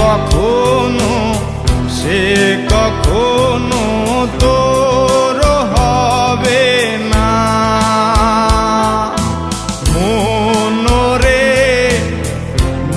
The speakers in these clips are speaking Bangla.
কখনো, সে কখনো তোর হবে না। মনরে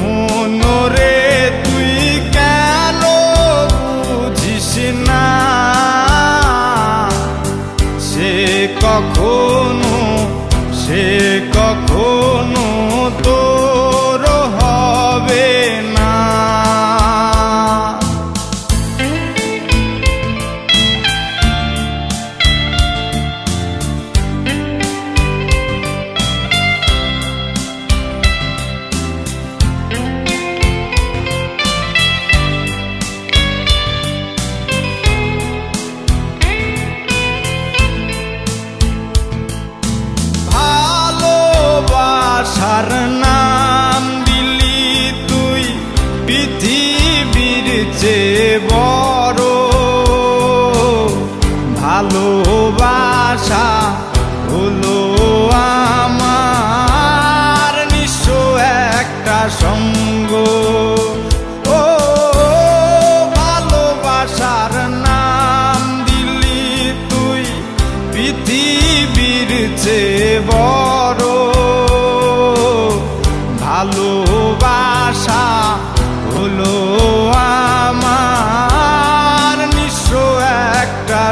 মনরে তুই কেন বুঝিস না? সে কখনো সে কখনো বড় ভালোবাসা হলো আমার। নিঃস্ব একটা সঙ্গ। ও, ভালোবাসার নাম দিলি তুই পৃথিবীর চেয়ে বড়।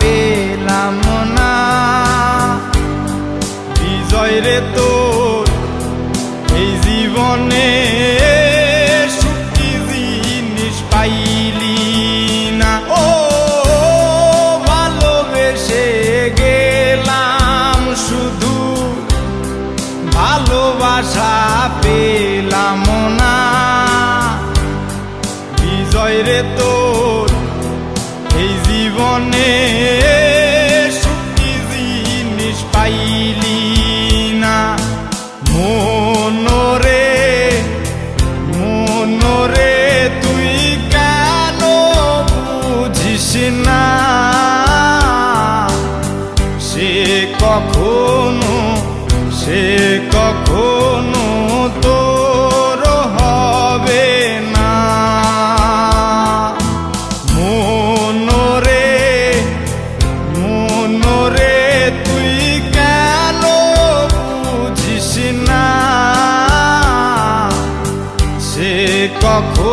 পেলাম না। বিজয় রে তোর, এই জীবনে গেলাম শুধু, ভালোবাসা পেলাম না। বিজয় রে তোর, এই জীবনে পাইলি না। মনরে মনরে তুই কেন বুঝিস না? সে কখনো সে কখনো কখনো সে